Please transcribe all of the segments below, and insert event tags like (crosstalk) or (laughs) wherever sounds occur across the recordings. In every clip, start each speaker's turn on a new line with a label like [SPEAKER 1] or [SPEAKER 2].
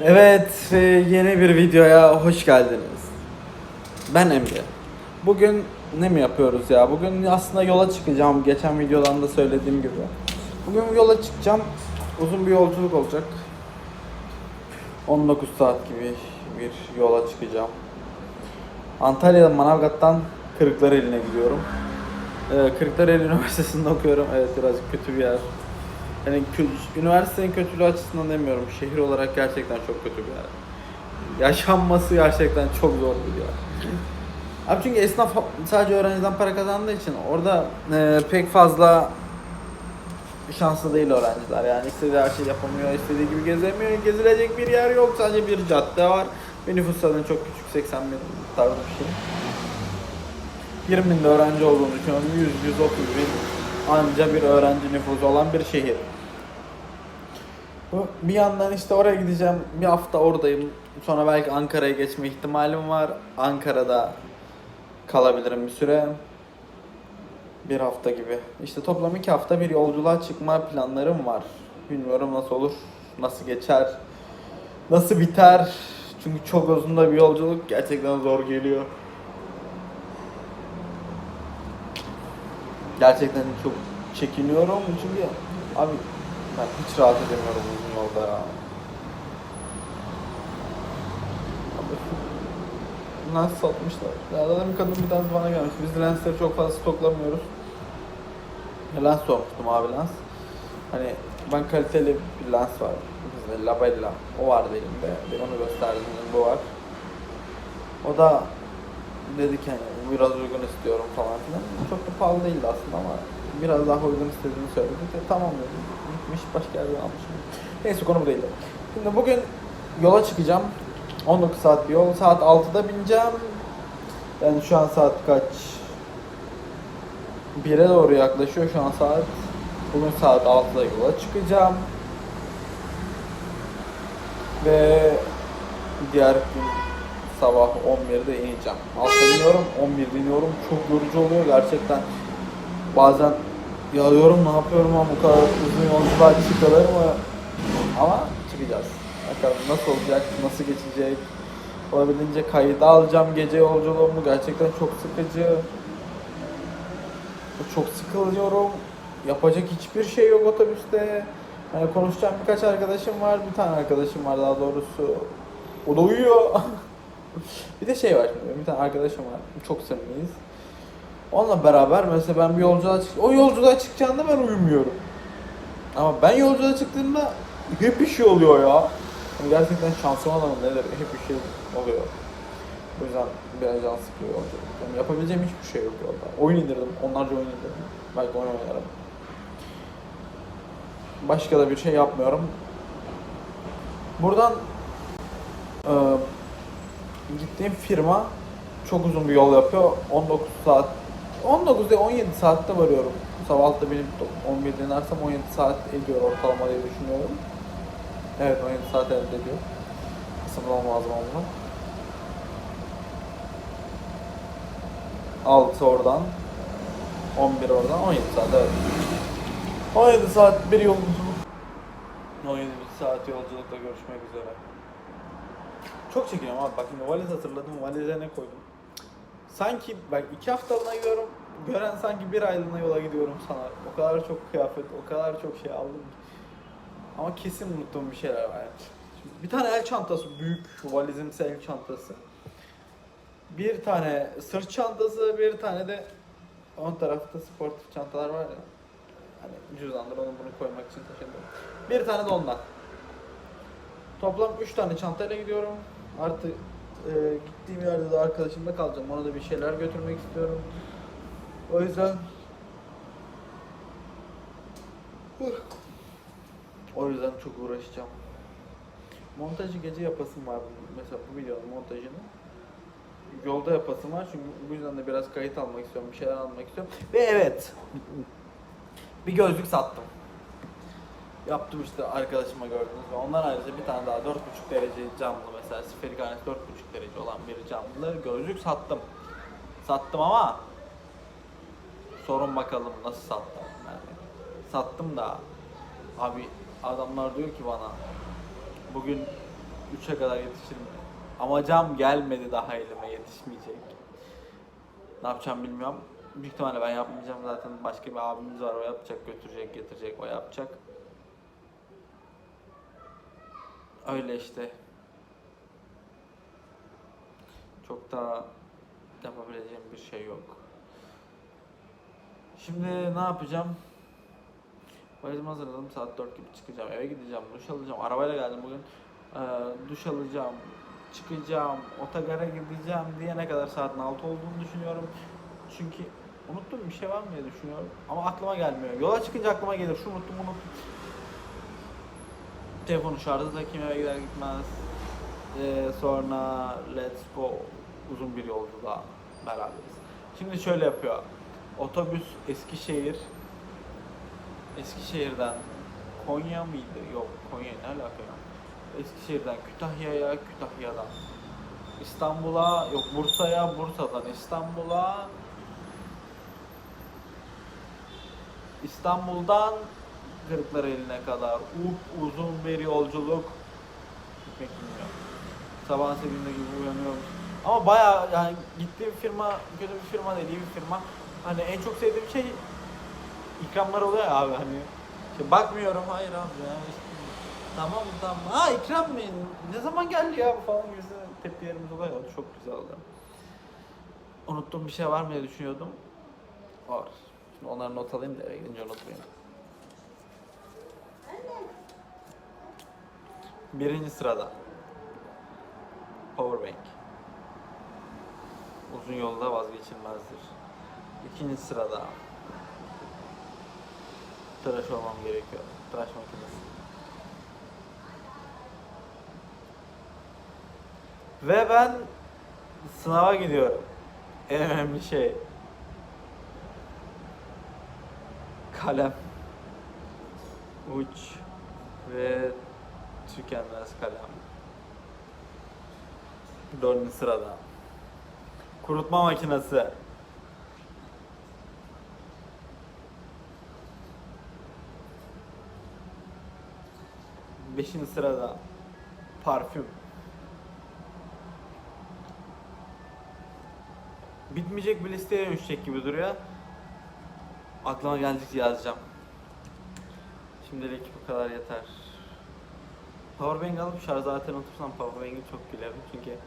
[SPEAKER 1] Evet ve yeni bir videoya hoş geldiniz. Ben Emre. Bugün ne mi yapıyoruz ya? Bugün aslında yola çıkacağım. Geçen videodan da söylediğim gibi. Bugün yola çıkacağım. Uzun bir yolculuk olacak. 19 saat gibi bir yola çıkacağım. Antalya'dan Manavgat'tan Kırıklareli'ne gidiyorum. Ee, Kırıklareli Üniversitesi'nde okuyorum. Evet birazcık kötü bir yer. Yani üniversitenin kötülüğü açısından demiyorum. Şehir olarak gerçekten çok kötü bir yer. Yaşanması gerçekten çok zor bir yer. Abi çünkü esnaf sadece öğrenciden para kazandığı için orada e, pek fazla şanslı değil öğrenciler. Yani istediği her şey yapamıyor, istediği gibi gezemiyor. Gezilecek bir yer yok. Sadece bir cadde var. Ve nüfus çok küçük. 80 bin tarzı bir şey. 20 binde öğrenci olduğunu düşünüyorum. 100-130 bin anca bir öğrenci nüfusu olan bir şehir. Bu bir yandan işte oraya gideceğim. Bir hafta oradayım. Sonra belki Ankara'ya geçme ihtimalim var. Ankara'da kalabilirim bir süre. Bir hafta gibi. İşte toplam iki hafta bir yolculuğa çıkma planlarım var. Bilmiyorum nasıl olur, nasıl geçer, nasıl biter. Çünkü çok uzun da bir yolculuk gerçekten zor geliyor. Gerçekten çok çekiniyorum çünkü abi ben hiç rahat edemiyorum uzun yolda ya. Lens satmışlar. Ya bir kadın bir tanesi bana gelmiş. Biz lensleri çok fazla stoklamıyoruz. Lens sormuştum abi lens. Hani ben kaliteli bir lens var. Bizde Labella. O vardı elimde. Bir onu gösterdim. dedim, Bu var. O da dedi ki hani biraz uygun istiyorum falan filan. Çok da pahalı değildi aslında ama biraz daha uygun istediğini söyledi. De, tamam dedim. Gitmiş başka yerden almışım. Neyse konu bu değildi. Şimdi bugün yola çıkacağım. 19 saat bir yol. Saat 6'da bineceğim. Yani şu an saat kaç? 1'e doğru yaklaşıyor şu an saat. Bugün saat 6'da yola çıkacağım. Ve diğer gün sabah 11'de ineceğim. Altta iniyorum, 11'de iniyorum. Çok yorucu oluyor gerçekten. Bazen ya ne yapıyorum ama bu kadar uzun yolculuğa çıkılır mı? Ama çıkacağız. Bakalım nasıl olacak, nasıl geçecek. Olabildiğince kayıda alacağım gece yolculuğumu. Gerçekten çok sıkıcı. Çok sıkılıyorum. Yapacak hiçbir şey yok otobüste. Yani konuşacağım birkaç arkadaşım var. Bir tane arkadaşım var daha doğrusu. O da uyuyor. (laughs) (laughs) bir de şey var şimdi. Bir tane arkadaşım var. Çok samimiyiz. Onunla beraber mesela ben bir yolculuğa çık o yolculuğa çıkacağında ben uyumuyorum. Ama ben yolculuğa çıktığımda hep bir şey oluyor ya. Yani gerçekten şansıma da mı nedir? Hep bir şey oluyor. O yüzden biraz can sıkıyor yolculuk. Yani yapabileceğim hiçbir şey yok yolda. Oyun indirdim. Onlarca oyun indirdim. Belki oyun oynarım. Başka da bir şey yapmıyorum. Buradan e, gittiğim firma çok uzun bir yol yapıyor. 19 saat 19 değil 17 saatte varıyorum. Sabah 6'da binip 11'de inersem 17 saat ediyor ortalama diye düşünüyorum. Evet 17 saat elde ediyor. Hesaplamam lazım onu. 6 oradan 11 oradan 17 saat evet. 17 saat bir yolculuk. 17 saat yolculukla görüşmek üzere. Çok çekiniyorum abi bak şimdi valiz hatırladım valize ne koydum. Sanki bak iki haftalığına gidiyorum. Gören sanki bir aylığına yola gidiyorum sana. O kadar çok kıyafet, o kadar çok şey aldım. Ama kesin unuttuğum bir şeyler var. Şimdi bir tane el çantası, büyük valizimsi el çantası. Bir tane sırt çantası, bir tane de ön tarafta sportif çantalar var ya. Hani cüzdandır onu bunu koymak için taşıdım. Bir tane de ondan. Toplam 3 tane çantayla gidiyorum. Artı e, gittiğim yerde de arkadaşımda kalacağım. Ona da bir şeyler götürmek istiyorum. O yüzden o yüzden çok uğraşacağım. Montajı gece yapasım var mesela bu videonun montajını. Yolda yapasım var çünkü bu yüzden de biraz kayıt almak istiyorum, bir şeyler almak istiyorum. Ve evet, bir gözlük sattım. Yaptım işte arkadaşıma gördünüz ve ondan ayrıca bir tane daha 4.5 derece camlı mesela siferik aynası 4.5 derece olan bir camlı gözlük sattım. Sattım ama sorun bakalım nasıl sattım yani. Sattım da abi adamlar diyor ki bana bugün 3'e kadar yetişirim. Amacam gelmedi daha elime yetişmeyecek. Ne yapacağım bilmiyorum. Büyük ihtimalle ben yapmayacağım zaten. Başka bir abimiz var o yapacak, götürecek, getirecek, o yapacak. Öyle işte. Çok da yapabileceğim bir şey yok. Şimdi ne yapacağım? Valizimi hazırladım. Saat 4 gibi çıkacağım. Eve gideceğim. Duş alacağım. Arabayla geldim bugün. Ee, duş alacağım. Çıkacağım. Otogara gideceğim diyene kadar saatin 6 olduğunu düşünüyorum. Çünkü unuttum bir şey var mı diye düşünüyorum. Ama aklıma gelmiyor. Yola çıkınca aklıma gelir. Şunu unuttum, unuttum. Telefonu şarja takayım eve gider gitmez. Ee, sonra let's go. Uzun bir yolculuğa beraberiz. Şimdi şöyle yapıyor. Otobüs Eskişehir Eskişehir'den Konya mıydı? Yok Konya ne alaka ya? Eskişehir'den Kütahya'ya, Kütahya'dan İstanbul'a, yok Bursa'ya, Bursa'dan İstanbul'a İstanbul'dan Kırklareli'ne kadar up uzun bir yolculuk gitmek bilmiyorum. Sabah 8'de gibi uyanıyorum. Ama baya yani gittiğim firma kötü bir firma değil bir firma. Hani en çok sevdiğim şey ikramlar oluyor ya abi hani. İşte bakmıyorum hayır abi ya tamam tamam. Ha ikram mı? Ne zaman geldi ya bu falan gibi tepkilerimiz oluyor. Çok güzel oldu. Unuttuğum bir şey var mı diye düşünüyordum. Var. Şimdi onları not alayım da eve gidince unutmayayım. Birinci sırada. Powerbank. Uzun yolda vazgeçilmezdir. İkinci sırada. Tıraş olmam gerekiyor. Tıraş makinesi. Ve ben sınava gidiyorum. En önemli şey. Kalem. Uç. Ve tükenmez kalem. Dördüncü sırada. Kurutma makinesi. Beşinci sırada. Parfüm. Bitmeyecek bir listeye dönüşecek gibi duruyor. Aklıma geldikçe yazacağım. Şimdilik bu kadar yeter. Powerbank alıp şarj aletinden otursam powerbank'i çok gülerim çünkü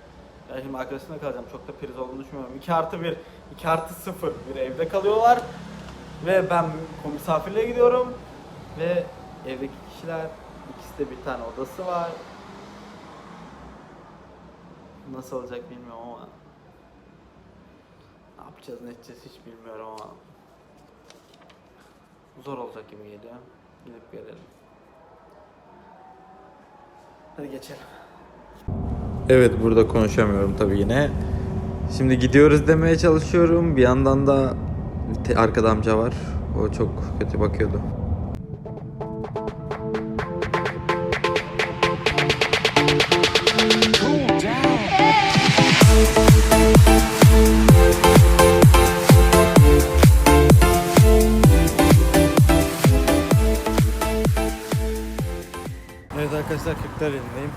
[SPEAKER 1] ya şimdi arkadaşımda kalacağım çok da priz olduğunu düşünmüyorum. 2 artı 1, 2 artı 0 bir evde kalıyorlar ve ben misafirliğe gidiyorum ve evdeki kişiler ikisi de bir tane odası var. Nasıl olacak bilmiyorum ama ne yapacağız ne edeceğiz hiç bilmiyorum ama zor olacak gibi geliyor. Gidip gelelim. Hadi geçelim. Evet burada konuşamıyorum tabii yine. Şimdi gidiyoruz demeye çalışıyorum. Bir yandan da arkada amca var. O çok kötü bakıyordu. Evet arkadaşlar Kırklareli'ndeyim.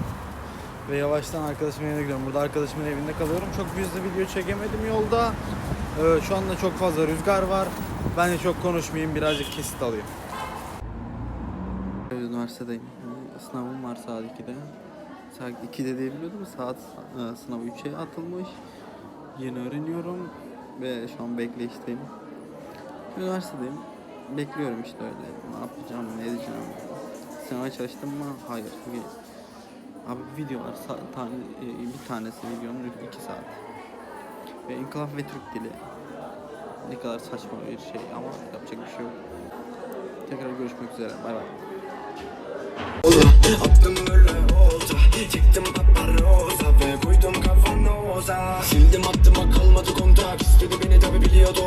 [SPEAKER 1] Ve yavaştan arkadaşımın evine gidiyorum. Burada arkadaşımın evinde kalıyorum. Çok hızlı video çekemedim yolda. Ee, şu anda çok fazla rüzgar var. Ben de çok konuşmayayım. Birazcık kesit alayım. Üniversitedeyim. Sınavım var saat 2'de. Saat 2'de diye biliyordum. Saat e, sınavı 3'e atılmış. Yeni öğreniyorum. Ve şu an bekleyişteyim. Üniversitedeyim. Bekliyorum işte öyle. Ne yapacağım, ne edeceğim. Sınava çalıştım mı? Hayır. Abi videolar tane, bir tanesi videonun 2 saat. Ve inkılap ve Türk dili. Ne kadar saçma bir şey ama yapacak bir şey yok. Tekrar görüşmek üzere. Bay bay.
[SPEAKER 2] Attım böyle olta Çektim paparoza Ve koydum kafana oza Sildim aklıma kalmadı kontak İstedi beni tabi biliyordum